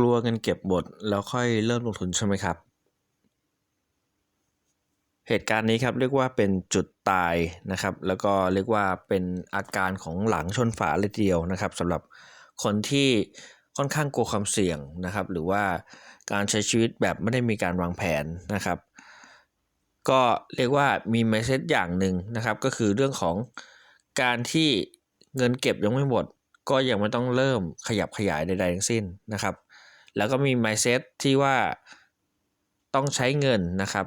กลัวเงินเก็บหมดแล้วค่อยเริ่มลงทุนใช่ไหมครับ เหตุการณ์นี้ครับเรียกว่าเป็นจุดตายนะครับ แล้วก็เรียกว่าเป็นอาการของหลังชนฝาเลยเดียวนะครับสำหรับคนที่ค่อนข้างกลัวความเสี่ยงนะครับ หรือว่าการใช้ชีวิตแบบไม่ได้มีการวางแผนนะครับ ก็เรียกว่ามีเมสเซจอย่างหนึ่งนะครับ ก็คือเรื่องของการที่เงินเก็บยังไม่หมดก็ยังไม่ต้องเริ่มขยับขยายใดๆทั้งสิ้นนะครับ แล้วก็มี mindset ที่ว่าต้องใช้เงินนะครับ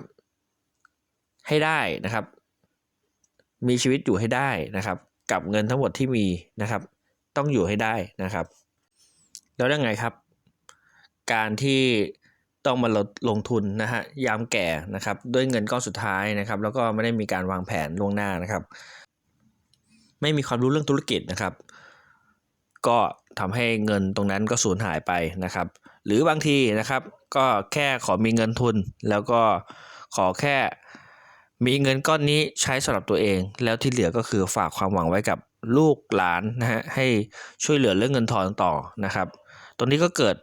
ให้ได้นะครับ มีชีวิตอยู่ให้ได้นะครับ กับเงินทั้งหมดที่มีนะครับ ต้องอยู่ให้ได้นะครับ แล้วยังไงครับ การที่ต้องมาลดลงทุนนะฮะยามแก่นะครับ ด้วยเงินก้อนสุดท้ายนะครับ แล้วก็ไม่ได้มีการวางแผนล่วงหน้านะครับ ไม่มีความรู้เรื่องธุรกิจนะครับ ก็ทำให้เงินตรงนั้นก็สูญหายไปนะครับ หรือบางทีนะครับ ก็แค่ขอมีเงินทุน แล้วก็ขอแค่มีเงินก้อนนี้ใช้สำหรับตัวเอง แล้วที่เหลือก็คือฝากความหวังไว้กับลูกหลานนะฮะให้ช่วยเหลือเรื่องเงินทองต่อนะครับ ตรงนี้ก็เกิด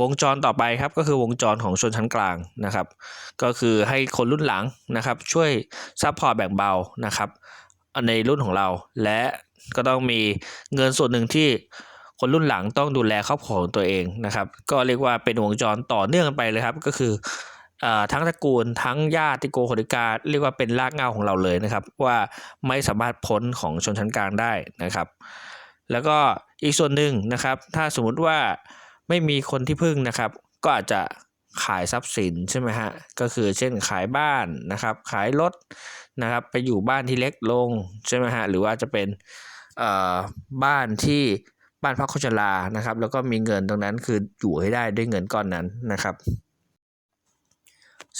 วงจรต่อไปครับก็คือวงจรของชนชั้นกลางนะครับ ก็คือให้คนรุ่นหลังนะครับ ช่วยซัพพอร์ตแบ่งเบานะครับในรุ่นของเรา และก็ต้องมีเงินส่วนหนึ่งที่ คนรุ่นหลังต้องดูแลครอบครัวของตัวเองนะครับ ก็เรียกว่าเป็นวงจรต่อเนื่องกันไปเลยครับ ก็คืออทั้งตระกูลทั้งญาติโกโหติกาเรียกว่าเป็นรากเงาของเราเลยนะครับ ว่าไม่สามารถพ้นของชนชั้นกลางได้นะครับ แล้วก็อีกส่วนหนึ่งนะครับ ถ้าสมมุติว่าไม่มีคนที่พึ่งนะครับ ก็อาจจะขายทรัพย์สินใช่ไหมฮะก็คือเช่นขายบ้านนะครับ ขายรถนะครับไปอยู่บ้านที่เล็กลงใช่ไหมฮะหรือว่าจะเป็นบ้านที่ บ้านพักโคชลานะครับ แล้วก็มีเงินตรงนั้นคืออยู่ให้ได้ด้วยเงินก้อนนั้นนะครับ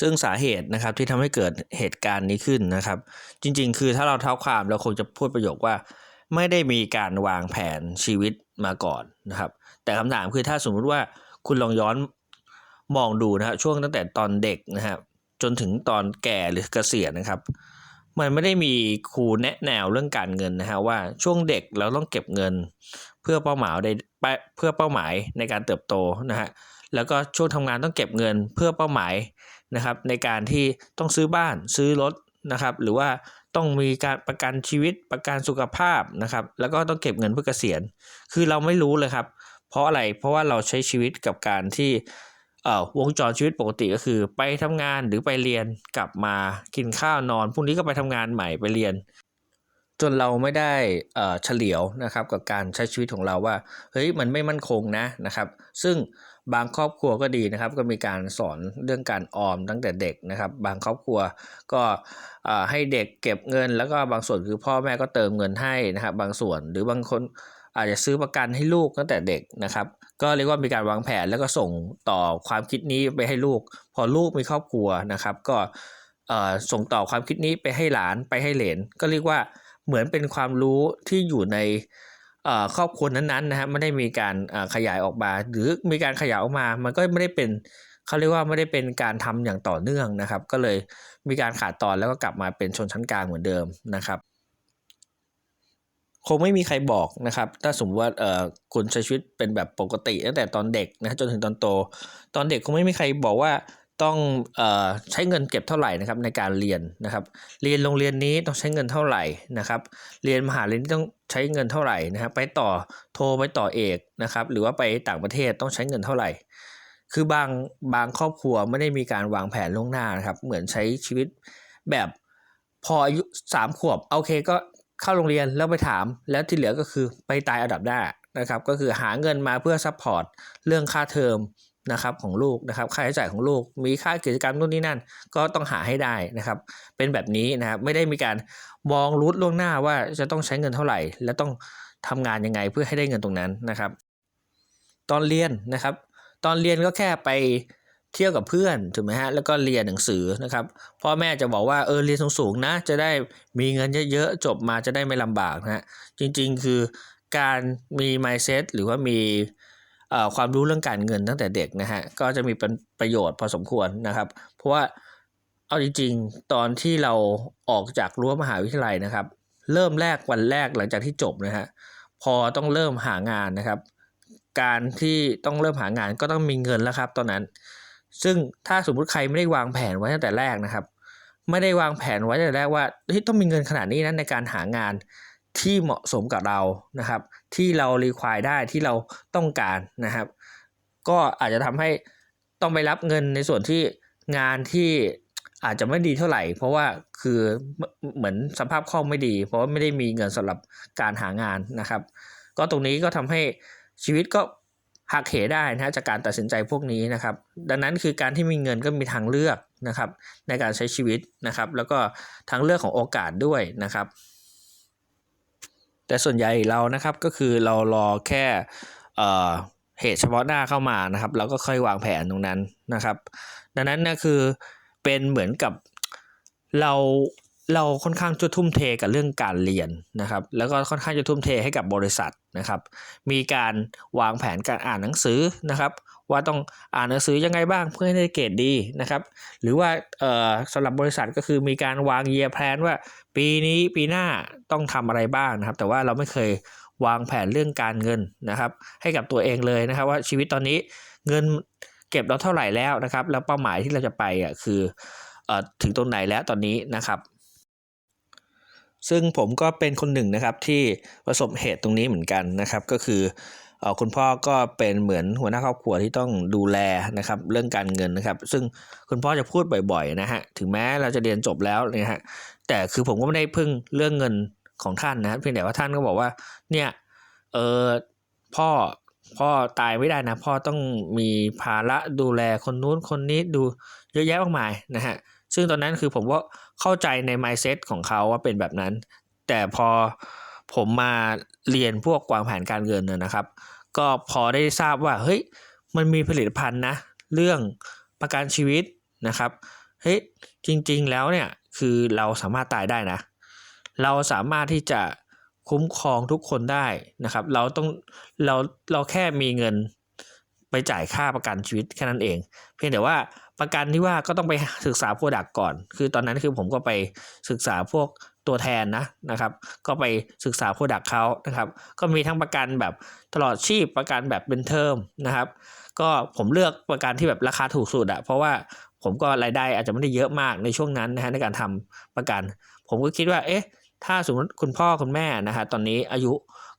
ซึ่งสาเหตุนะครับที่ทำให้เกิดเหตุการณ์นี้ขึ้นนะครับ จริง ๆ คือถ้าเราเท้าความเราคงจะพูดประโยคว่า ไม่ได้มีการวางแผนชีวิตมาก่อนนะครับ แต่คำถามคือถ้าสมมุติว่าคุณลองย้อนมองดูนะฮะช่วงตั้งแต่ตอนเด็กนะครับจนถึงตอนแก่หรือเกษียณนะครับ มันไม่ได้มีครูแนะแนวเรื่องการเงินนะฮะว่าช่วงเด็กเราต้องเก็บเงิน เพื่อเป้าหมายใดเพื่อเป้าหมายในการเติบโตนะฮะแล้วก็ช่วงทำงานต้องเก็บเงินเพื่อเป้าหมายนะครับ ในการที่ต้องซื้อบ้านซื้อรถนะครับ หรือว่าต้องมีการประกันชีวิตประกันสุขภาพนะครับ แล้วก็ต้องเก็บเงินเพื่อเกษียณ คือเราไม่รู้เลยครับ เพราะอะไรเพราะว่าเราใช้ชีวิตกับการที่เอ่อวงจรชีวิตปกติก็คือ ไปทำงานหรือไปเรียนกลับมากินข้าวนอนพรุ่งนี้ก็ไปทำงานใหม่ไปเรียน จนเราไม่ได้เฉลียวนะครับกับการใช้ชีวิตของเราว่าเฮ้ยมันไม่มั่นคงนะนะครับ ซึ่งบางครอบครัวก็ดีนะครับ ก็มีการสอนเรื่องการออมตั้งแต่เด็กนะครับ บางครอบครัวก็ให้เด็กเก็บเงิน แล้วก็บางส่วนคือพ่อแม่ก็เติมเงินให้นะครับบางส่วนหรือบางคนอาจจะซื้อประกันให้ลูกตั้งแต่เด็กนะครับ ก็เรียกว่ามีการวางแผนแล้วก็ส่งต่อความคิดนี้ไปให้ลูก พอลูกมีครอบครัวนะครับ ก็ส่งต่อความคิดนี้ไปให้หลานไปให้เหลนก็เรียกว่า เหมือนเป็นความรู้ที่อยู่ในครอบครัวนั้นๆนะฮะไม่ได้มีการขยายออกมา หรือมีการขยายออกมา มันก็ไม่ได้เป็นเขาเรียกว่าไม่ได้เป็นการทำอย่างต่อเนื่องนะครับ ก็เลยมีการขาดตอนแล้วก็กลับมาเป็นชนชั้นกลางเหมือนเดิมนะครับ คงไม่มีใครบอกนะครับ ถ้าสมมติว่าเอ่อคุณใช้ชีวิตเป็นแบบปกติตั้งแต่ตอนเด็กนะจนถึงตอนโต ตอนเด็กคงไม่มีใครบอกว่า ต้องเอ่อใช้เงินเก็บเท่าไหร่นะครับในการเรียนนะครับ เรียนโรงเรียนนี้ต้องใช้เงินเท่าไหร่นะครับ เรียนมหาลัยนี้ต้องใช้เงินเท่าไหร่นะครับ ไปต่อโทรไปต่อเอกนะครับ หรือว่าไปต่างประเทศต้องใช้เงินเท่าไหร่ คือบางบางครอบครัวไม่ได้มีการวางแผนล่วงหน้านะครับ เหมือนใช้ชีวิตแบบพออายุสามขวบโอเคก็เข้าโรงเรียนแล้วไปถาม แล้วที่เหลือก็คือไปตายอันดับหน้านะครับ ก็คือหาเงินมาเพื่อซัพพอร์ตเรื่องค่าเทอม นะครับของลูกนะครับค่าใช้จ่ายของลูก มีค่ากิจกรรมนู่นนี่นั่น ก็ต้องหาให้ได้นะครับ เป็นแบบนี้นะครับไม่ได้มีการมองรู้ล่วงหน้าว่าจะต้องใช้เงินเท่าไหร่ และต้องทำงานยังไงเพื่อให้ได้เงินตรงนั้นนะครับ ตอนเรียนนะครับ ตอนเรียนก็แค่ไปเที่ยวกับเพื่อนถูกไหมฮะแล้วก็เรียนหนังสือนะครับพ่อแม่จะบอกว่าเออเรียนสูงๆนะ จะได้มีเงินเยอะๆจบมาจะได้ไม่ลำบากนะฮะจริงๆคือการมี mindset หรือว่ามี ความรู้เรื่องการเงินตั้งแต่เด็กนะฮะก็จะมีเป็นประโยชน์พอสมควรนะครับ เพราะว่าเอาจริงๆตอนที่เราออกจากรั้วมหาวิทยาลัยนะครับ เริ่มแรกวันแรกหลังจากที่จบนะฮะพอต้องเริ่มหางานนะครับ การที่ต้องเริ่มหางานก็ต้องมีเงินแล้วครับ ตอนนั้น ซึ่งถ้าสมมุติใครไม่ได้วางแผนไว้ตั้งแต่แรกนะครับ ไม่ได้วางแผนไว้ตั้งแต่แรกว่าเฮ้ยต้องมีเงินขนาดนี้นะในการหางาน ที่เหมาะสมกับเรานะครับ ที่เรารีควายได้ที่เราต้องการนะครับ ก็อาจจะทำให้ต้องไปรับเงินในส่วนที่งานที่อาจจะไม่ดีเท่าไหร่ เพราะว่าคือเหมือนสภาพคล่องไม่ดี เพราะว่าไม่ได้มีเงินสำหรับการหางานนะครับ ก็ตรงนี้ก็ทำให้ชีวิตก็หักเหได้นะจากการตัดสินใจพวกนี้นะครับ ดังนั้นคือการที่มีเงินก็มีทางเลือกนะครับ ในการใช้ชีวิตนะครับ แล้วก็ทางเลือกของโอกาสด้วยนะครับ แต่ส่วนใหญ่เรานะครับก็คือเรารอแค่เหตุเฉพาะหน้าเข้ามานะครับแล้วก็ค่อยวางแผนตรงนั้นนะครับ ดังนั้นนะคือเป็นเหมือนกับเราเราค่อนข้างจะทุ่มเทกับเรื่องการเรียนนะครับ แล้วก็ค่อนข้างจะทุ่มเทให้กับบริษัทนะครับ มีการวางแผนการอ่านหนังสือนะครับ ว่าต้องอ่านหนังสือยังไงบ้างเพื่อให้ได้เกรดดีนะครับ หรือว่าสำหรับบริษัทก็คือมีการวางเยียร์แพลนว่า ปีนี้ปีหน้าต้องทำอะไรบ้างนะครับ แต่ว่าเราไม่เคยวางแผนเรื่องการเงินนะครับ ให้กับตัวเองเลยนะครับ ว่าชีวิตตอนนี้เงินเก็บเราเท่าไหร่แล้วนะครับ แล้วเป้าหมายที่เราจะไปอะคืออถึงตรงไหนแล้วตอนนี้นะครับ ซึ่งผมก็เป็นคนหนึ่งนะครับที่ประสบเหตุตรงนี้เหมือนกันนะครับ ก็คือ คุณพ่อก็เป็นเหมือนหัวหน้าครอบครัวที่ต้องดูแลนะครับเรื่องการเงินนะครับ ซึ่งคุณพ่อจะพูดบ่อยๆนะฮะถึงแม้เราจะเรียนจบแล้วนะฮะแต่คือผมก็ไม่ได้พึ่งเรื่องเงินของท่านนะเพียงแต่ว่าท่านก็บอกว่าเนี่ยเออพ่อพ่อตายไม่ได้นะพ่อต้องมีภาระดูแลคนนู้นคนนี้ดูเยอะแยะมากมายนะฮะซึ่งตอนนั้นคือผมก็เข้าใจใน mindset ของเขาว่าเป็นแบบนั้น แต่พอผมมาเรียนพวกวางแผนการเงินนะนะครับ ก็พอได้ทราบว่าเฮ้ยมันมีผลิตภัณฑ์นะเรื่องประกันชีวิตนะครับเฮ้ยจริงๆแล้วเนี่ยคือเราสามารถตายได้นะ เราสามารถที่จะคุ้มครองทุกคนได้นะครับ เราต้องเราเราแค่มีเงินไปจ่ายค่าประกันชีวิตแค่นั้นเอง เพียงแต่ว่าประกันที่ว่าก็ต้องไปศึกษาโปรดักก่อน คือตอนนั้นคือผมก็ไปศึกษาพวก ตัวแทนนะนะครับ ก็ไปศึกษาโปรดักเขานะครับ ก็มีทั้งประกันแบบตลอดชีพประกันแบบเป็นเทอมนะครับ ก็ผมเลือกประกันที่แบบราคาถูกสุดอะเพราะว่าผมก็รายได้อาจจะไม่ได้เยอะมากในช่วงนั้นนะฮะในการทำประกัน ผมก็คิดว่าเอ๊ะถ้าสมมติคุณพ่อคุณแม่นะฮะตอนนี้อายุ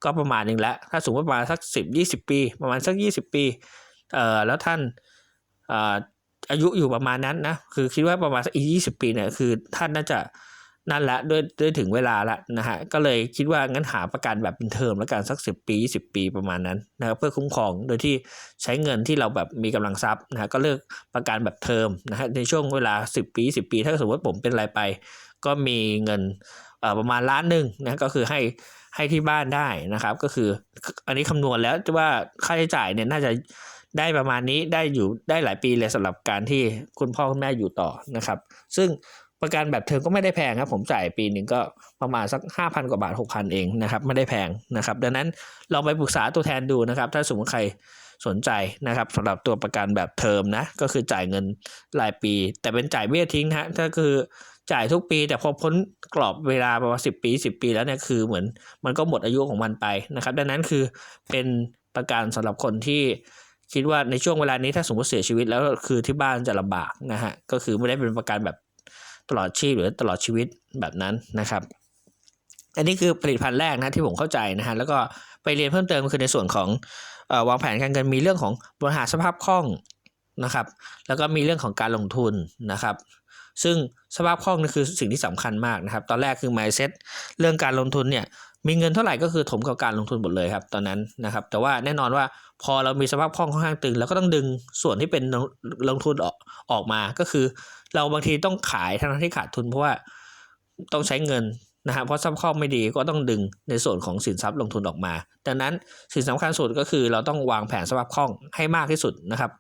ก็ประมาณนึงแล้ว ถ้าสมมติประมาณสักสิบยี่สิบปี ประมาณสักยี่สิบปีเอ่อแล้วท่านเอ่ออายุอยู่ประมาณนั้นนะคือคิดว่าประมาณสักอีกยี่สิบปีเนี่ยคือท่านน่าจะ นั่นละด้วยด้วยถึงเวลาละนะฮะก็เลยคิดว่างั้นหาประกันแบบเป็นเทอมแล้วกันสักสิบปีสิบปีประมาณนั้นนะครับเพื่อคุ้มครองโดยที่ใช้เงินที่เราแบบมีกำลังทรัพย์นะฮะก็เลือกประกันแบบเทอมนะฮะในช่วงเวลาสิบปีสิบปี ถ้าสมมติผมเป็นอะไรไป ก็มีเงินเอ่อประมาณล้านหนึ่งนะก็คือให้ให้ที่บ้านได้นะครับ ก็คืออันนี้คำนวณแล้วว่าค่าใช้จ่ายเนี่ยน่าจะได้ประมาณนี้ได้อยู่ได้หลายปีเลยสำหรับการที่คุณพ่อคุณแม่อยู่ต่อนะครับ ซึ่ง ประกันแบบเทอมก็ไม่ได้แพงครับ ผมจ่ายปีหนึ่งก็ประมาณสักห้าพันกว่าบาทหกพันเองนะครับ ไม่ได้แพงนะครับ ดังนั้นลองไปปรึกษาตัวแทนดูนะครับ ถ้าสมมติใครสนใจนะครับสำหรับตัวประกันแบบเทอมนะ ก็คือจ่ายเงินรายปี แต่เป็นจ่ายเบี้ยทิ้งนะฮะถ้าคือจ่ายทุกปี แต่พอพ้นกรอบเวลาประมาณสิปีสิปีแล้วเนี่ยคือเหมือนมันก็หมดอายุของมันไปนะครับ ดังนั้นคือเป็นประกันสำหรับคนที่คิดว่าในช่วงเวลานี้ถ้าสมมติเสียชีวิตแล้วคือที่บ้านจะลำบากนะฮะก็คือไม่ได้เป็นประกันแบบ ตลอดชีพหรือตลอดชีวิตแบบนั้นนะครับ อันนี้คือผลิตภัณฑ์แรกนะที่ผมเข้าใจนะฮะแล้วก็ไปเรียนเพิ่มเติมคือในส่วนของออวางแผนการเงินมีเรื่องของบริหารสภาพคล่องนะครับ แล้วก็มีเรื่องของการลงทุนนะครับ ซึ่งสภาพคล่องนี่คือสิ่งที่สำคัญมากนะครับ ตอนแรกคือ mindset เรื่องการลงทุนเนี่ยมีเงินเท่าไหร่ก็คือถมกับการลงทุนหมดเลยครับตอนนั้นนะครับ แต่ว่าแน่นอนว่าพอเรามีสภาพคล่องค่อนข้างตึงเราก็ต้องดึงส่วนที่เป็นลงลงทุนออกออกมาก็คือ เราบางทีต้องขายทั้งที่ขาดทุนเพราะว่าต้องใช้เงินนะฮะเพราะสภาพคล่อไม่ดีก็ต้องดึงในส่วนของสินทรัพย์ลงทุนออกมา ดังนั้นสิ่งสำคัญสุดก็คือเราต้องวางแผนสภาพคล่องให้มากที่สุดนะครับ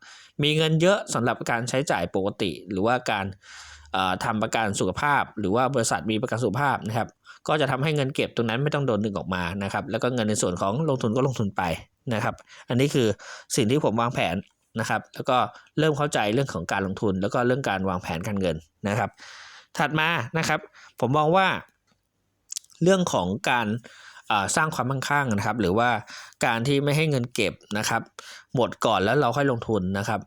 มีเงินเยอะสำหรับการใช้จ่ายปกติ หรือว่าการทำประกันสุขภาพ หรือว่าบริษัทมีประกันสุขภาพนะครับ ก็จะทำให้เงินเก็บตรงนั้นไม่ต้องโดนดึงออกมานะครับ แล้วก็เงินในส่วนของลงทุนก็ลงทุนไปนะครับ อันนี้คือสิ่งที่ผมวางแผน นะครับ แล้วก็เริ่มเข้าใจเรื่องของการลงทุน แล้วก็เรื่องการวางแผนการเงินนะครับ ถัดมานะครับ ผมมองว่า เรื่องของการสร้างความมั่งคั่งนะครับ หรือว่าการที่ไม่ให้เงินเก็บนะครับ หมดก่อนแล้วเราค่อยลงทุนนะครับ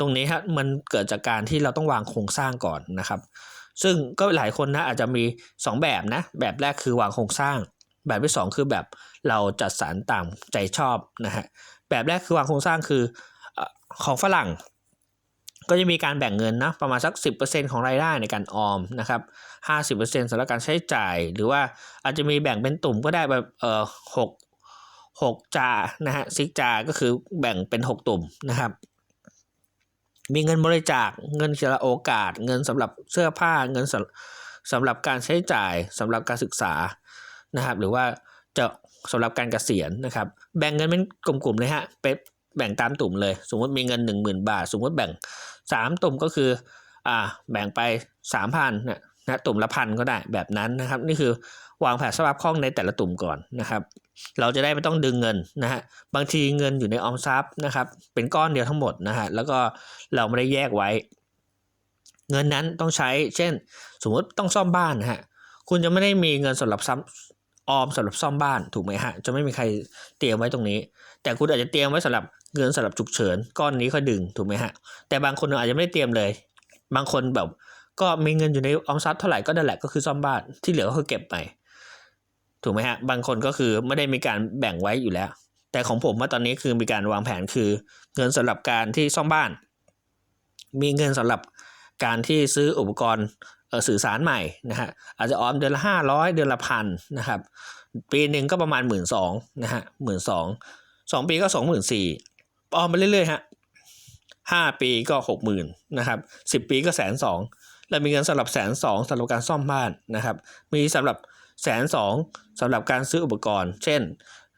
ตรงนี้ครับมันเกิดจากการที่เราต้องวางโครงสร้างก่อนนะครับ ซึ่งก็หลายคนนะอาจจะมี 2 แบบนะ แบบแรกคือวางโครงสร้าง แบบที่ 2 คือแบบเราจัดสรรตามใจชอบนะฮะแบบแรกคือวางโครงสร้างคือ ของฝรั่ง ก็จะมีการแบ่งเงินนะประมาณสัก 10%ของรายได้ในการออมนะครับ50%สำหรับการใช้จ่าย หรือว่าอาจจะมีแบ่งเป็นตุ่มก็ได้แบบเอ่อหกหกจานะฮะซิกจา ก็คือแบ่งเป็น 6 ตุ่มนะครับ มีเงินบริจาคเงินสำหรับโอกาส เงินสำหรับเสื้อผ้าเงินสำหรับการใช้จ่ายสำหรับการศึกษานะครับ หรือว่าจะสำหรับการเกษียณนะครับ แบ่งเงินเป็นกลุ่มๆเลยฮะเป็น แบ่งตามตุ่มเลย สมมติมีเงิน 1 0,000 บาท สมมติแบ่ง 3 ตุ่มก็คืออ่าแบ่งไป 3,000นี่ยนะตุ่มละพันก็ได้แบบนั้นนะครับ นี่คือวางแผนสภาพคล่องในแต่ละตุ่มก่อนนะครับ เราจะได้ไม่ต้องดึงเงินนะฮะบางทีเงินอยู่ในออมทรัพย์นะครับ เป็นก้อนเดียวทั้งหมดนะฮะแล้วก็เราไม่ได้แยกไว้ เงินนั้นต้องใช้ เช่น สมมติต้องซ่อมบ้านนะฮะคุณจะไม่ได้มีเงินสำหรับซ้ำออมสำหรับซ่อมบ้านถูกไหมฮะจะไม่มีใครเตรียมไว้ตรงนี้ แต่คุณอาจจะเตรียมไว้สำหรับ เงินสำหรับฉุกเฉินก้อนนี้ค่อยดึงถูกไหมฮะ แต่บางคนอาจจะไม่ได้เตรียมเลย บางคนแบบก็มีเงินอยู่ในออมทรัพย์เท่าไหร่ก็นั่นแหละก็คือซ่อมบ้านที่เหลือก็คือเก็บไป ถูกไหมฮะ บางคนก็คือไม่ได้มีการแบ่งไว้อยู่แล้ว แต่ของผมว่าตอนนี้คือมีการวางแผนคือ เงินสำหรับการที่ซ่อมบ้าน มีเงินสำหรับการที่ซื้ออุปกรณ์สื่อสารใหม่นะฮะอาจจะออมเดือนละห้าร้อยเดือนละพันนะครับปีหนึ่งก็ประมาณหมื่นสองนะฮะหมื่นสองสองปีก็สองหมื่นสี่ ออมไปเรื่อยๆฮะห้าปีก็หกหมื่นนะครับสิบปีก็แสนสองแล้วมีเงินสำหรับแสนสองสำหรับการซ่อมบ้านนะครับ มีสำหรับแสนสองสำหรับการซื้ออุปกรณ์ เช่น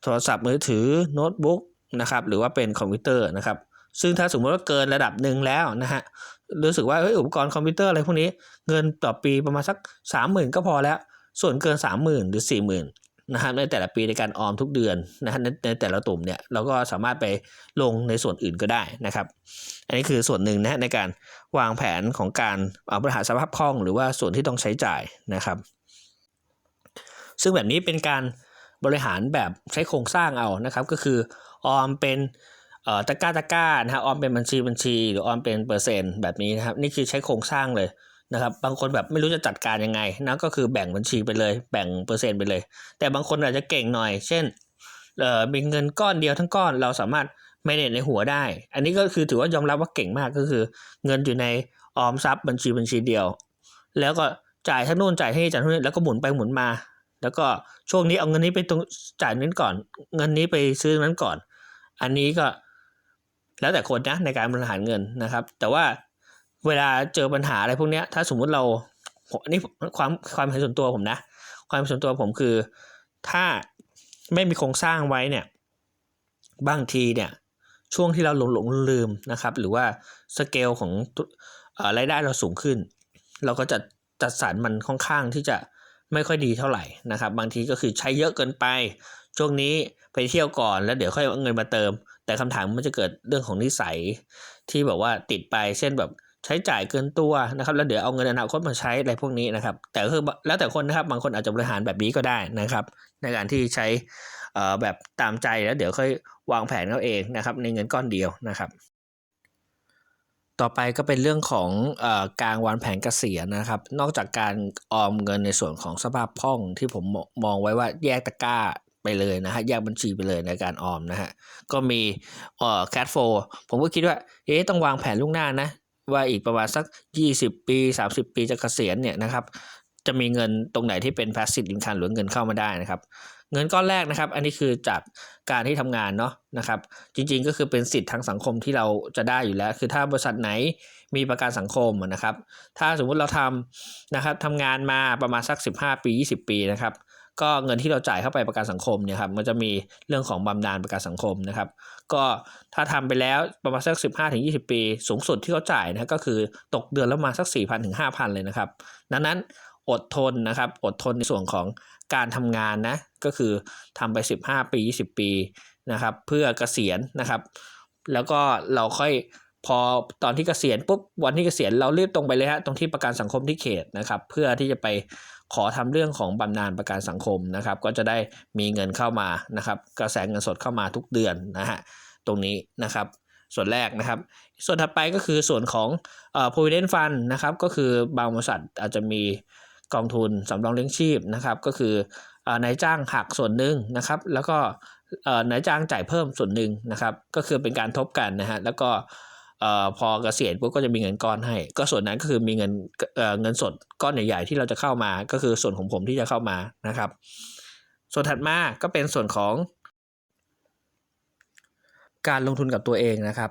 โทรศัพท์มือถือโน้ตบุ๊กนะครับหรือว่าเป็นคอมพิวเตอร์นะครับ ซึ่งถ้าสมมติว่าเกินระดับหนึ่งแล้วนะฮะรู้สึกว่าอุปกรณ์คอมพิวเตอร์อะไรพวกนี้ เงินต่อปีประมาณสักสามหมื่นก็พอแล้ว ส่วนเกินสามหมื่นหรือสี่หมื่ นะครับในแต่ละปีในการออมทุกเดือนนะฮะในในแต่ละตุ่มเนี่ยเราก็สามารถไปลงในส่วนอื่นก็ได้นะครับ อันนี้คือส่วนหนึ่งนะในการวางแผนของการเอาบริหารสภาพคล่อง หรือว่าส่วนที่ต้องใช้จ่ายนะครับ ซึ่งแบบนี้เป็นการบริหารแบบใช้โครงสร้างเอานะครับ ก็คือออมเป็นตะกร้าตะกร้านะฮะออมเป็นบัญชีบัญชี หรือออมเป็นเปอร์เซ็นต์แบบนี้นะครับ นี่คือใช้โครงสร้างเลย นะครับบางคนแบบไม่รู้จะจัดการยังไงนะก็คือแบ่งบัญชีไปเลย แบ่งเปอร์เซ็นต์ไปเลย แต่บางคนอาจจะเก่งหน่อย เช่นเอ่อมีเงินก้อนเดียวทั้งก้อนเราสามารถไม่เน็ตในหัวได้ อันนี้ก็คือถือว่ายอมรับว่าเก่งมากก็คือ เงินอยู่ในออมทรัพย์บัญชีบัญชีเดียว แล้วก็จ่ายทั้งนู่นจ่ายให้จ่ายทั้งนี้แล้วก็หมุนไปหมุนมา แล้วก็ช่วงนี้เอาเงินนี้ไปตรงจ่ายนั้นก่อน เงินนี้ไปซื้อนั้นก่อน อันนี้ก็แล้วแต่คนนะในการบริหารเงินนะครับ แต่ว่า เวลาเจอปัญหาอะไรพวกเนี้ย ถ้าสมมุติเราผมอันนี้ความความเห็นส่วนตัวผมนะ ความเห็นส่วนตัวผมคือ ถ้าไม่มีโครงสร้างไว้เนี่ย บางทีเนี่ย ช่วงที่เราหลงหลงลืมนะครับ หรือว่าสเกลของอ่อรายได้เราสูงขึ้น เราก็จะจัดสรรมันค่อนข้างที่จะไม่ค่อยดีเท่าไหร่นะครับ บางทีก็คือใช้เยอะเกินไป ช่วงนี้ไปเที่ยวก่อนแล้วเดี๋ยวค่อยเอาเงินมาเติม แต่คำถามมันจะเกิดเรื่องของนิสัยที่แบบว่าติดไปเช่นแบบ ใช้จ่ายเกินตัวนะครับ แล้วเดี๋ยวเอาเงินอนาคตมาใช้อะไรพวกนี้นะครับ แต่ก็คือแล้วแต่คนนะครับ บางคนอาจจะบริหารแบบนี้ก็ได้นะครับ ในการที่ใช้แบบตามใจแล้วเดี๋ยวค่อยวางแผนเอาเองนะครับ ในเงินก้อนเดียวนะครับ ต่อไปก็เป็นเรื่องของอการวางแผนเกษียณนะครับ นอกจากการออมเงินในส่วนของสภาพคล่องที่ผมมองไว้ว่าแยกตะกร้าไปเลยนะฮะแยกบัญชีไปเลยในการออมนะฮะก็มีเอ่อ cash flow ผมก็คิดว่าเอ๊ะต้องวางแผนล่วงหน้านะ ว่าอีกประมาณสัก 20 ปี 30 ปีจะเกษียณเนี่ยนะครับจะมีเงินตรงไหนที่เป็น passive income หรือเงินเข้ามาได้นะครับเงินก้อนแรกนะครับ อันนี้คือจากการที่ทำงานเนาะนะครับ จริงๆก็คือเป็นสิทธิ์ทางสังคมที่เราจะได้อยู่แล้ว คือถ้าบริษัทไหนมีประกันสังคมนะครับ ถ้าสมมุติเราทำนะครับทำงานมาประมาณสัก 15 ปี 20 ปีนะครับ ก็เงินที่เราจ่ายเข้าไปประกันสังคมเนี่ยครับ มันจะมีเรื่องของบำนาญประกันสังคมนะครับ ก็ถ้าทำไปแล้วประมาณสัก 15ถึง20 ปี สูงสุดที่เขาจ่ายนะก็คือตกเดือนละมาสัก 4,000ถึง5,000 เลยนะครับ ดังนั้นอดทนนะครับ อดทนในส่วนของการทำงานนะ ก็คือทำไป 15 ปี 20 ปีนะครับ เพื่อเกษียณนะครับ แล้วก็เราค่อยพอตอนที่เกษียณปุ๊บวันที่เกษียณเรารีบตรงไปเลยฮะตรงที่ประกันสังคมที่เขตนะครับ เพื่อที่จะไป ขอทำเรื่องของบำนาญประกันสังคมนะครับ ก็จะได้มีเงินเข้ามานะครับ กระแสเงินสดเข้ามาทุกเดือนนะฮะตรงนี้นะครับ ส่วนแรกนะครับ ส่วนถัดไปก็คือส่วนของเอ่อ provident fund นะครับ ก็คือบางบริษัทอาจจะมีกองทุนสำรองเลี้ยงชีพนะครับ ก็คือนายจ้างหักส่วนหนึ่งนะครับ แล้วก็นายจ้างจ่ายเพิ่มส่วนหนึ่งนะครับ ก็คือเป็นการทบกันนะฮะแล้วก็ เอ่อพอเกษียณปุ๊บก็จะมีเงินก้อนให้ ก็ส่วนนั้นก็คือมีเงินเอ่อเงินสดก้อนใหญ่ๆที่เราจะเข้ามาก็คือส่วนของผมที่จะเข้ามานะครับ ส่วนถัดมาก็เป็นส่วนของการลงทุนกับตัวเองนะครับ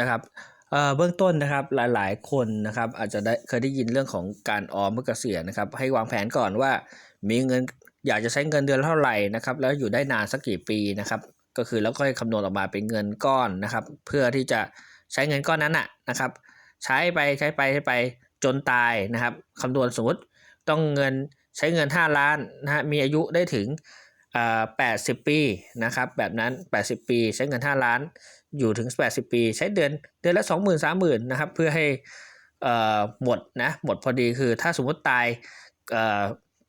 นะครับเบื้องต้นนะครับหลายๆ คนนะครับอาจจะได้เคยได้ยินเรื่องของการออมเมื่อเกษียณนะครับให้วางแผนก่อนว่ามีเงินอยากจะใช้เงินเดือนเท่าไหร่นะครับแล้วอยู่ได้นานสักกี่ปีนะครับก็คือแล้วก็คำนวณออกมาเป็นเงินก้อนนะครับ เพื่อที่จะ ใช้เงินก้อนนั้นน่ะนะครับ ใช้ไปใช้ไปใช้ไปจนตายนะครับคำนวณสมมติต้องเงินใช้เงิน 5 ล้านนะฮะมีอายุได้ถึงอ่า80 ปีนะครับแบบนั้น 80 ปีใช้เงิน 5 ล้าน อยู่ถึง 80 ปี ใช้เดือนเดือนละ 20,000 30,000นะครับเพื่อให้อ่อหมดนะหมดพอดีคือถ้าสมมติตายอ่อ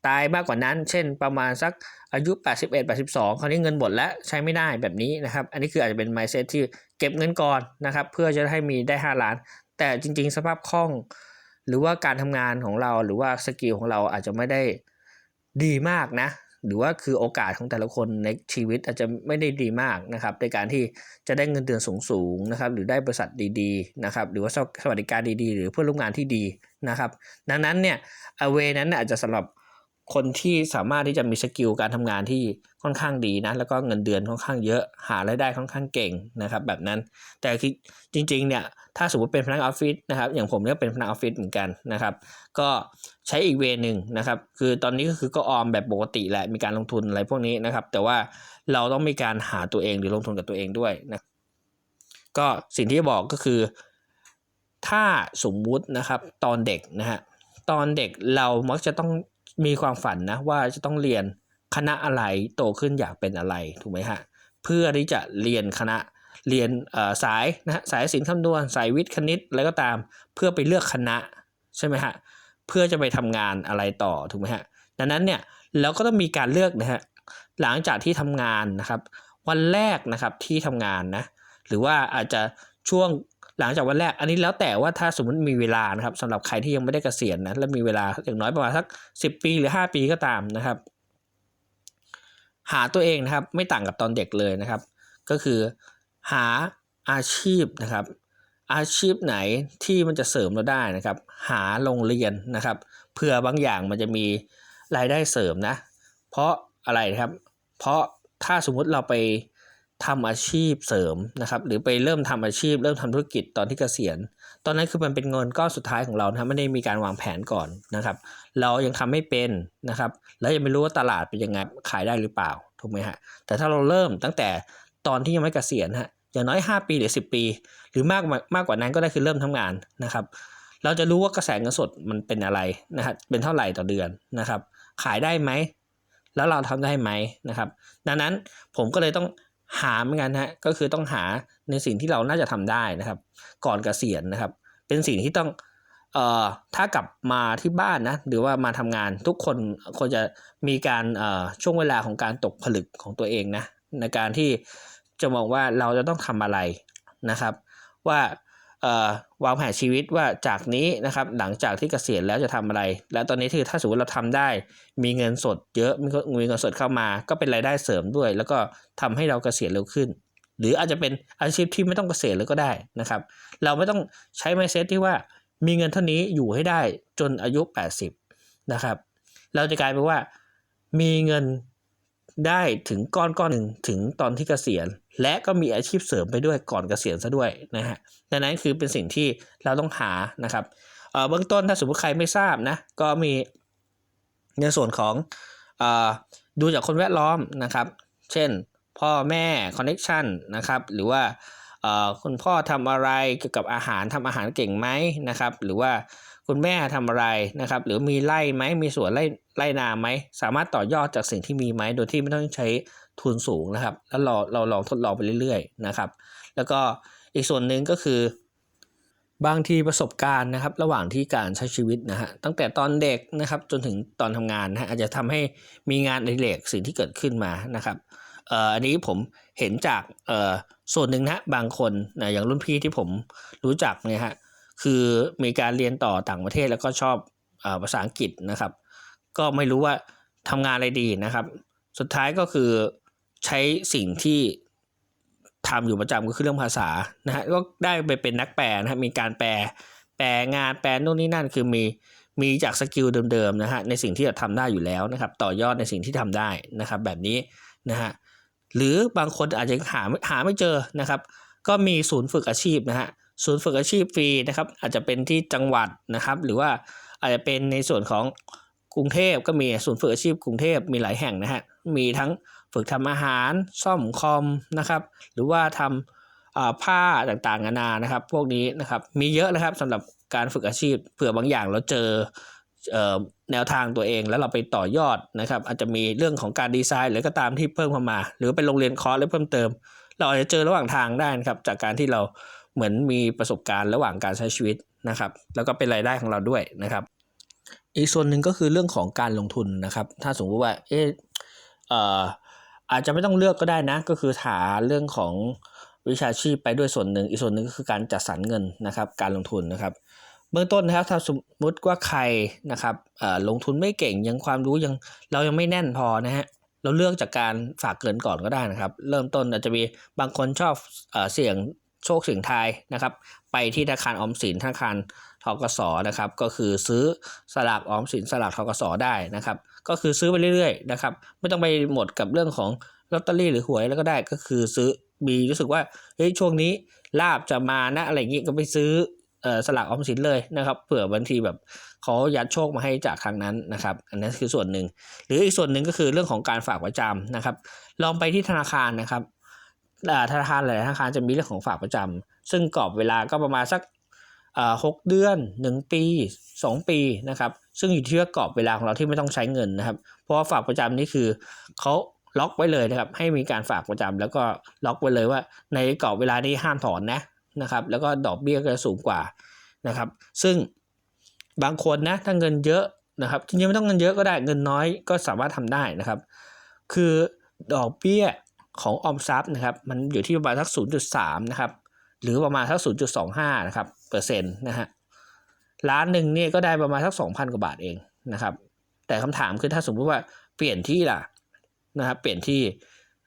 ตายมากกว่านั้น เช่นประมาณสักอายุ 81 82 คราวนี้เงินหมดแล้วใช้ไม่ได้แบบนี้นะครับ อันนี้คืออาจจะเป็น mindset ที่ เก็บเงินก่อนนะครับ เพื่อจะให้มีได้ 5 ล้าน แต่จริง ๆ สภาพคล่อง หรือว่าการทำงานของเราหรือว่าสกิลของเราอาจจะไม่ได้ดีมากนะ หรือว่าคือโอกาสของแต่ละคนในชีวิตอาจจะไม่ได้ดีมากนะครับ ในการที่จะได้เงินเดือนสูงๆนะครับ หรือได้บริษัทดีๆนะครับ หรือว่าสวัสดิการดีๆ หรือเพื่อนร่วมงานที่ดีนะครับ ดังนั้นเนี่ยอเวนั้นอาจจะสำหรับ คนที่สามารถที่จะมีสกิลการทำงานที่ค่อนข้างดีนะ แล้วก็เงินเดือนค่อนข้างเยอะหารายได้ค่อนข้างเก่งนะครับ แบบนั้น แต่คือจริงๆเนี่ยถ้าสมมติเป็นพนักงานออฟฟิศนะครับอย่างผมเนี่ยเป็นพนักงานออฟฟิศเหมือนกันนะครับ ก็ใช้อีกเวนึงนะครับ คือตอนนี้ก็คือก็ออมแบบปกติแหละมีการลงทุนอะไรพวกนี้นะครับ แต่ว่าเราต้องมีการหาตัวเองหรือลงทุนกับตัวเองด้วยนะก็สิ่งที่บอกก็คือ ถ้าสมมุตินะครับตอนเด็กนะฮะตอนเด็กเรามักจะต้อง มีความฝันนะว่าจะต้องเรียนคณะอะไรโตขึ้นอยากเป็นอะไรถูกไหมฮะเพื่อที่จะเรียนคณะเรียนสายนะฮะสายศิลป์คำนวณสายวิทย์คณิตอะไรก็ตามเพื่อไปเลือกคณะใช่ไหมฮะเพื่อจะไปทำงานอะไรต่อถูกไหมฮะดังนั้นเนี่ยเราก็ต้องมีการเลือกนะฮะหลังจากที่ทำงานนะครับ วันแรกนะครับที่ทำงานนะหรือว่าอาจจะช่วง หลังจากวันแรกอันนี้แล้วแต่ว่าถ้าสมมติมีเวลานะครับสำหรับใครที่ยังไม่ได้เกษียณนะและมีเวลาอย่างน้อยประมาณสักสิปีหรือ 5 ปีก็ตามนะครับ หาตัวเองนะครับไม่ต่างกับตอนเด็กเลยนะครับ ก็คือหาอาชีพนะครับ อาชีพไหนที่มันจะเสริมเราได้นะครับ หาโรงเรียนนะครับเพื่อบางอย่างมันจะมีรายได้เสริมนะ เพราะอะไรนะครับ เพราะถ้าสมมุติเราไป ทำอาชีพเสริมนะครับ หรือไปเริ่มทำอาชีพ เริ่มทำธุรกิจตอนที่เกษียณ ตอนนั้นคือมันเป็นเงินก้อนสุดท้ายของเรานะไม่ได้มีการวางแผนก่อนนะครับ เรายังทำไม่เป็นนะครับ แล้วยังไม่รู้ว่าตลาดเป็นยังไงขายได้หรือเปล่าถูกไหมฮะแต่ถ้าเราเริ่มตั้งแต่ตอนที่ยังไม่เกษียณฮะอย่างน้อย 5 ปีหรือ 10 ปี หรือมากมากกว่านั้นก็ได้คือเริ่มทำงานนะครับ เราจะรู้ว่ากระแสเงินสดมันเป็นอะไรนะครับเป็นเท่าไหร่ต่อเดือนนะครับ ขายได้ไหมแล้วเราทำได้ไหมนะครับ ดังนั้นผมก็เลยต้อง หาเหมือนกันฮะก็คือต้องหาในสิ่งที่เราน่าจะทำได้นะครับ ก่อนเกษียณนะครับ เป็นสิ่งที่ต้องเอ่อถ้ากลับมาที่บ้านนะหรือว่ามาทำงานทุกคนควรจะมีการเอ่อช่วงเวลาของการตกผลึกของตัวเองนะในการที่จะมองว่าเราจะต้องทำอะไรนะครับ ว่า วางแผนชีวิตว่าจากนี้นะครับหลังจากที่เกษียณแล้วจะทำอะไร แล้วตอนนี้คือถ้าสมมติเราทำได้ มีเงินสดเยอะมีเงินสดเข้ามา ก็เป็นรายได้เสริมด้วย แล้วก็ทำให้เราเกษียณเร็วขึ้น หรืออาจจะเป็นอาชีพที่ไม่ต้องเกษียณเลยก็ได้นะครับ เราไม่ต้องใช้ไมเซ็ตที่ว่ามีเงินเท่านี้อยู่ให้ได้จนอายุ 80 นะครับ เราจะกลายเป็นว่ามีเงิน ได้ถึงก้อนก้อนหนึ่งถึงตอนที่เกษียณ และก็มีอาชีพเสริมไปด้วยก่อนเกษียณซะด้วยนะฮะดังนั้นคือเป็นสิ่งที่เราต้องหานะครับเบื้องต้นถ้าสมมติใครไม่ทราบนะก็มีในส่วนของอดูจากคนแวดล้อมนะครับ เช่น พ่อแม่คอนเน็ชันนะครับหรือว่าคุณพ่อทำอะไรเกี่ยวกับอาหารทำอาหารเก่งไหมนะครับ หรือว่า คุณแม่ทำอะไรนะครับ หรือมีไร่ไหมมีสวนไร่ไร่นาไหมสามารถต่อยอดจากสิ่งที่มีไหมโดยที่ไม่ต้องใช้ทุนสูงนะครับ แล้วเราเราลองทดลองไปเรื่อยๆนะครับ แล้วก็อีกส่วนหนึ่งก็คือบางทีประสบการณ์นะครับ ระหว่างที่การใช้ชีวิตนะฮะตั้งแต่ตอนเด็กนะครับจนถึงตอนทำงานนะฮะอาจจะทำให้มีงานอดิเรกสิ่งที่เกิดขึ้นมานะครับเอ่ออันนี้ผมเห็นจากเอ่อส่วนหนึ่งนะฮะบางคนนะอย่างรุ่นพี่ที่ผมรู้จักเนี่ยฮะ คือมีการเรียนต่อต่างประเทศแล้วก็ชอบเอ่อภาษาอังกฤษนะครับ ก็ไม่รู้ว่าทำงานอะไรดีนะครับ สุดท้ายก็คือใช้สิ่งที่ทำอยู่ประจำก็คือเรื่องภาษานะฮะก็ได้ไปเป็นนักแปลนะครับมีการแปลแปลงานแปลนู่นนี่นั่นคือมีมีจากสกิลเดิมๆนะฮะในสิ่งที่เราทำได้อยู่แล้วนะครับ ต่อยอดในสิ่งที่ทำได้นะครับ แบบนี้นะฮะหรือบางคนอาจจะหาหาไม่เจอนะครับ ก็มีศูนย์ฝึกอาชีพนะฮะ ศูนย์ฝึกอาชีพฟรีนะครับ อาจจะเป็นที่จังหวัดนะครับ หรือว่าอาจจะเป็นในส่วนของกรุงเทพก็มีศูนย์ฝึกอาชีพกรุงเทพมีหลายแห่งนะฮะมีทั้งฝึกทำอาหารซ่อมคอมนะครับ หรือว่าทำอ่าผ้าต่างๆนานานะครับ พวกนี้นะครับมีเยอะนะครับสำหรับการฝึกอาชีพเผื่อบางอย่างเราเจอแนวทางตัวเองแล้วเราไปต่อยอดนะครับ อาจจะมีเรื่องของการดีไซน์หรือก็ตามที่เพิ่มเข้ามา หรือไปโรงเรียนคอร์สหรือเพิ่มเติม เราอาจจะเจอระหว่างทางได้นะครับจากการที่เรา เหมือนมีประสบการณ์ระหว่างการใช้ชีวิตนะครับ แล้วก็เป็นรายได้ของเราด้วยนะครับ อีกส่วนหนึ่งก็คือเรื่องของการลงทุนนะครับ ถ้าสมมติว่าเออเออาจจะไม่ต้องเลือกก็ได้นะ ก็คือหาเรื่องของวิชาชีพไปด้วยส่วนหนึ่ง อีกส่วนหนึ่งก็คือการจัดสรรเงินนะครับ การลงทุนนะครับ เบื้องต้นนะครับถ้าสมมติว่าใครนะครับลงทุนไม่เก่งยังความรู้ยังเรายังไม่แน่นพอนะฮะเราเลือกจากการฝากเกินก่อนก็ได้นะครับ เริ่มต้นอาจจะมีบางคนชอบเอเสี่ยง โชคสี่ยงทายนะครับ ไปที่ธนาคารออมสินธนาคารทกสนะครับ ก็คือซื้อสลากออมสินสลากทกสได้นะครับ ก็คือซื้อไปเรื่อยๆนะครับ ไม่ต้องไปหมดกับเรื่องของลอตเตอรี่หรือหวยแล้วก็ได้ก็คือซื้อมีรู้สึกว่าเฮ้ยช่วงนี้ลาบจะมานะอะไรอย่างงี้ก็ไปซื้อสลากออมสินเลยนะครับเผื่อบางทีแบบเขายัดโชคมาให้จากทางนั้นนะครับ อันนั้นคือส่วนหนึ่ง หรืออีกส่วนหนึ่งก็คือเรื่องของการฝากประจำนะครับ ลองไปที่ธนาคารนะครับ ธนาคารหลายธนาคารจะมีเรื่องของฝากประจำซึ่งกรอบเวลาก็ประมาณสักหกเดือนหนึ่งปีสองปีนะครับ ซึ่งอยู่ที่ว่ากรอบเวลาของเราที่ไม่ต้องใช้เงินนะครับ เพราะว่าฝากประจำนี่คือเขาล็อกไว้เลยนะครับ ให้มีการฝากประจำแล้วก็ล็อกไว้เลยว่าในกรอบเวลานี้ห้ามถอนนะนะครับ แล้วก็ดอกเบี้ยก็จะสูงกว่านะครับ ซึ่งบางคนนะถ้าเงินเยอะนะครับจริงๆไม่ต้องเงินเยอะก็ได้เงินน้อยก็สามารถทำได้นะครับ คือดอกเบี้ย ของออมทรัพย์นะครับ มันอยู่ที่ประมาณสัก 0.3 นะครับ หรือประมาณสัก 0.25 นะครับเปอร์เซ็นต์นะฮะล้านหนึ่งเนี่ยก็ได้ประมาณสัก 2,000 กว่าบาทเองนะครับ แต่คำถามคือถ้าสมมติว่าเปลี่ยนที่ล่ะนะครับ เปลี่ยนที่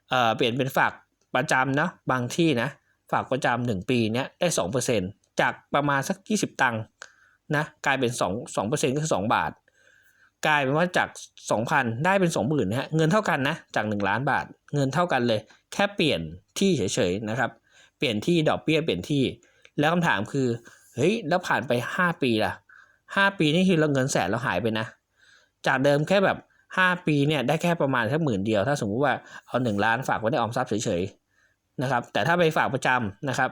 เอ่อเปลี่ยนเป็นฝากประจำนะบางที่นะฝากประจำหนึ่งปีเนี้ยได้2%จากประมาณสัก20ตังค์นะกลายเป็น2 2%ก็คือ2บาท กลายเป็นว่าจาก 2,000 ได้เป็น 20,000นะฮะเงินเท่ากันนะจาก 1 ล้านบาท เงินเท่ากันเลย แค่เปลี่ยนที่เฉยๆนะครับ เปลี่ยนที่ดอกเบี้ยเปลี่ยนที่ แล้วคำถามคือเฮ้ยแล้วผ่านไป 5 ปีล่ะ 5 ปีนี่คือเราเงินแสนเราหายไปนะ จากเดิมแค่แบบ 5 ปีเนี่ยได้แค่ประมาณแค่หมื่นเดียว ถ้าสมมุติว่าเอา 1 ล้านฝากไว้ในออมทรัพย์เฉยๆนะครับแต่ถ้าไปฝากประจำนะครับ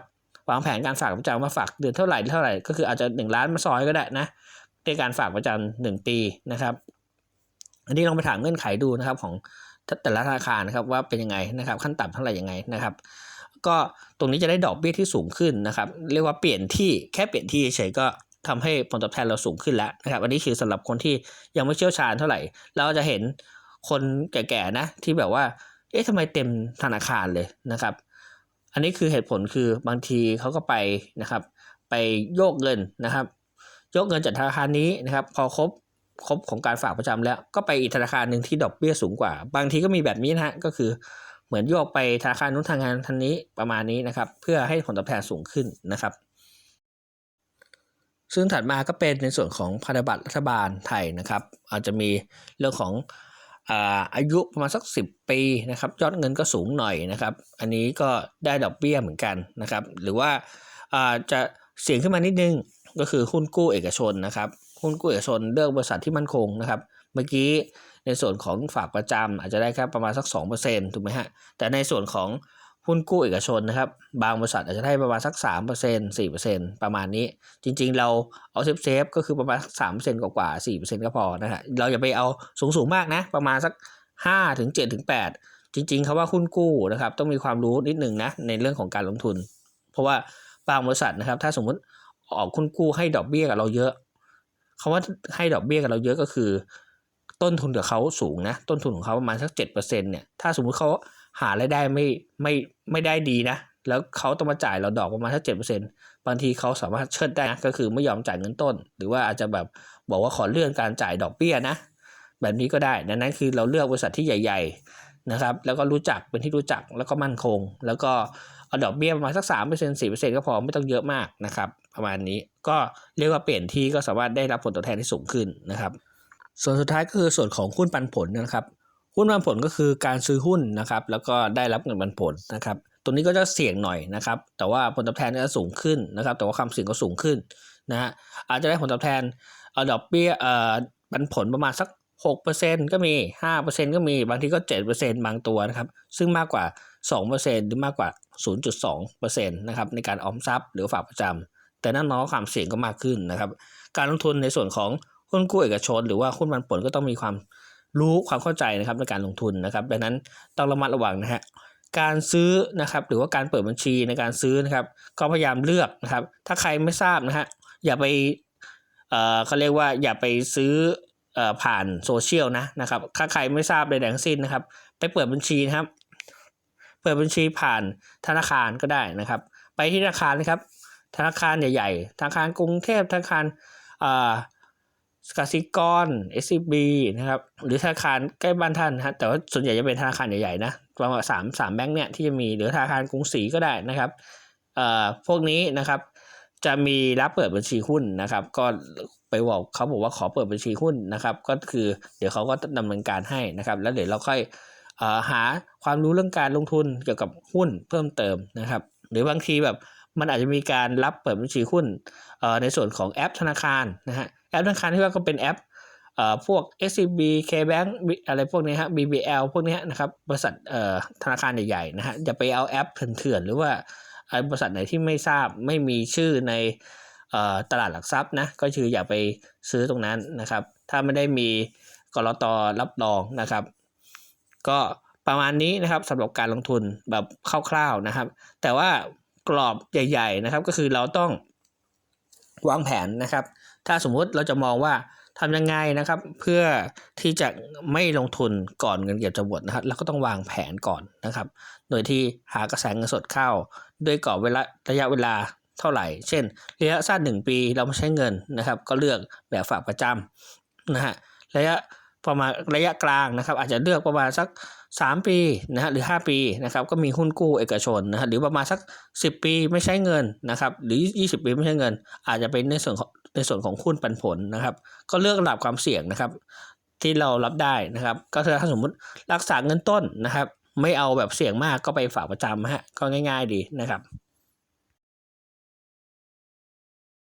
วางแผนการฝากประจำว่าฝากเดือนเท่าไหร่เท่าไหร่ก็คืออาจจะ 1 ล้านมาซอยก็ได้นะ ในการฝากประจำหนึ่งปีนะครับ อันนี้ลองไปถามเงื่อนไขดูนะครับของแต่ละธนาคารนะครับว่าเป็นยังไงนะครับ ขั้นต่ำเท่าไหร่ยังไงนะครับ ก็ตรงนี้จะได้ดอกเบี้ยที่สูงขึ้นนะครับ เรียกว่าเปลี่ยนที่แค่เปลี่ยนที่เฉยๆก็ทำให้ผลตอบแทนเราสูงขึ้นแล้วนะครับ อันนี้คือสำหรับคนที่ยังไม่เชี่ยวชาญเท่าไหร่ เราจะเห็นคนแก่ๆนะที่แบบว่า เอ๊ะทำไมเต็มธนาคารเลยนะครับ อันนี้คือเหตุผลคือบางทีเขาก็ไปนะครับ ไปโยกเงินนะครับ ยกเงินจากธนาคารนี้นะครับ พอครบครบของการฝากประจำแล้วก็ไปอีกธนาคารหนึ่งที่ดอกเบี้ยสูงกว่า บางทีก็มีแบบนี้นะฮะก็คือเหมือนโยกไปธนาคารนู้นธนาคารทันนี้ประมาณนี้นะครับ เพื่อให้ผลตอบแทนสูงขึ้นนะครับ ซึ่งถัดมาก็เป็นในส่วนของพันธบัตรรัฐบาลไทยนะครับ อาจจะมีเรื่องของอาอายุประมาณสัก 10 ปีนะครับยอดเงินก็สูงหน่อยนะครับ อันนี้ก็ได้ดอกเบี้ยเหมือนกันนะครับ หรือว่าอ่าจะเสี่ยงขึ้นมานิดนึง ก็คือหุ้นกู้เอกชนนะครับหุ้นกู้เอกชนเลือกบริษัทที่มั่นคงนะครับ เมื่อกี้ในส่วนของฝากประจำอาจจะได้แค่ประมาณสัก2%ถูกไหมฮะแต่ในส่วนของหุ้นกู้เอกชนนะครับ บางบริษัทอาจจะได้ประมาณสัก 3% 4%ประมาณนี้ จริงๆ เราเอาเซฟเซฟก็คือประมาณสัก3%กว่าๆ4%ก็พอนะฮะเราอย่าไปเอาสูงสูงๆมากนะ ประมาณสัก5ถึง7ถึง8จริงๆคำว่าหุ้นกู้นะครับ ต้องมีความรู้นิดหนึ่งนะ ในเรื่องของการลงทุน เพราะว่าบางบริษัทนะครับ ถ้าสมมติ ออกคุณกู้ให้ดอกเบี้ยกับเราเยอะคาว่าให้ดอกเบี้ยกับเราเยอะก็คือ ต้นทุนกับเขาสูงนะ ต้นทุนของเขาประมาณสักเจ็ดเปอร์เซ็นเนี่ยถ้าสมมุติเขาหารายได้ไม่ไม่ไม่ได้ดีนะ แล้วเขาต้องมาจ่ายเราดอกประมาณสักเจ็ดเปอร์เซ็นบางทีเขาสามารถเชิดได้นะก็คือไม่ยอมจ่ายเงินต้น หรือว่าอาจจะแบบบอกว่าขอเลื่อนการจ่ายดอกเบี้ยนะ แบบนี้ก็ได้ดังนั้นคือเราเลือกบริษัทที่ใหญ่ ๆนะครับ แล้วก็รู้จักเป็นที่รู้จักแล้วก็มั่นคง แล้วก็เอาดอกเบี้ยประมาณสักสามเปอร์เซ็นสี่เปอร์เซ็นก็พอไม่ต้องเยอะมากนะครับ ประมาณนี้ ก็เรียกว่าเปลี่ยนที่ก็สามารถได้รับผลตอบแทนที่สูงขึ้นนะครับ ส่วนสุดท้ายก็คือส่วนของหุ้นปันผลนะครับ หุ้นปันผลก็คือการซื้อหุ้นนะครับ แล้วก็ได้รับเงินปันผลนะครับตรงนี้ก็จะเสี่ยงหน่อยนะครับ แต่ว่าผลตอบแทนจะสูงขึ้นนะครับ แต่ว่าความเสี่ยงก็สูงขึ้นนะฮะอาจจะได้ผลตอบแทนเอาดอกเบี้ยเอ่อปันผลประมาณสัก 6%ก็มี 5%ก็มีบางทีก็ 7%บางตัวนะครับ ซึ่งมากกว่า 2%หรือมากกว่า 0.2%นะครับในการออมทรัพย์หรือฝากประจำ แต่นั่นน้อยความเสี่ยงก็มากขึ้นนะครับ การลงทุนในส่วนของหุ้นกู้เอกชน หรือว่าหุ้นปันผลก็ต้องมีความรู้ความเข้าใจนะครับในการลงทุนนะครับ ดังนั้นต้องระมัดระวังนะฮะการซื้อนะครับหรือว่าการเปิดบัญชีในการซื้อนะครับ ก็พยายามเลือกนะครับ ถ้าใครไม่ทราบนะฮะอย่าไปเอ่อเขาเรียกว่าอย่าไปซื้อเอ่อผ่านโซเชียลนะนะครับ ถ้าใครไม่ทราบใดๆทั้งสิ้นนะครับ ไปเปิดบัญชีนะครับ เปิดบัญชีผ่านธนาคารก็ได้นะครับ ไปที่ธนาคารนะครับ ธนาคารใหญ่ๆธนาคารกรุงเทพธนาคารอ่ากสิกร SCB นะครับหรือธนาคารใกล้บ้านท่านนะฮะแต่ว่าส่วนใหญ่จะเป็นธนาคารใหญ่ๆนะประมาณสามสามแบงค์เนี่ยที่จะมีหรือธนาคารกรุงศรีก็ได้นะครับเอ่อพวกนี้นะครับจะมีรับเปิดบัญชีหุ้นนะครับ ก็ไปบอกเขาบอกว่าขอเปิดบัญชีหุ้นนะครับ ก็คือเดี๋ยวเขาก็ดำเนินการให้นะครับ แล้วเดี๋ยวเราค่อยเอ่อหาความรู้เรื่องการลงทุนเกี่ยวกับหุ้นเพิ่มเติมนะครับ หรือบางทีแบบ มันอาจจะมีการรับเปิดบัญชีหุ้นในส่วนของแอปธนาคารนะฮะแอปธนาคารที่ว่าก็เป็นแอปอพวก SCB KBank อะไรพวกนี้ฮะ BBL พวกนี้นะครับบริษัทธนาคารใหญ่ๆนะฮะอย่าไปเอาแอปเถื่อนๆหรือว่าไอ้บริษัทไหนที่ไม่ทราบไม่มีชื่อในตลาดหลักทรัพย์นะก็คืออย่าไปซื้อตรงนั้นนะครับ ถ้าไม่ได้มีกรอตอรับรองนะครับ ก็ประมาณนี้นะครับสำหรับการลงทุนแบบคร่าวๆนะครับ แต่ว่า กรอบใหญ่ ๆนะครับ ก็คือเราต้องวางแผนนะครับ ถ้าสมมุติเราจะมองว่าทำยังไงนะครับ เพื่อที่จะไม่ลงทุนก่อนเงินเก็บจะหมดนะครับเราก็ต้องวางแผนก่อนนะครับ โดยที่หากระแสเงินสดเข้าด้วยกรอบเวลาระยะเวลาเท่าไหร่ เช่นระยะสั้น1ปีเราไม่ใช้เงินนะครับ ก็เลือกแบบฝากประจำนะฮะระยะประมาณระยะกลางนะครับ อาจจะเลือกประมาณสัก 3 ปีนะฮะหรือ 5 ปีนะครับก็มีหุ้นกู้เอกชนนะฮะหรือประมาณสัก 10 ปีไม่ใช้เงินนะครับหรือ 20 ปีไม่ใช้เงิน อาจจะเป็นในส่วนของในส่วนของหุ้นปันผลนะครับ ก็เลือกระดับความเสี่ยงนะครับ ที่เรารับได้นะครับ ก็คือถ้าสมมุติรักษาเงินต้นนะครับ ไม่เอาแบบเสี่ยงมากก็ไปฝากประจำฮะก็ง่าย ๆ ดีนะครับ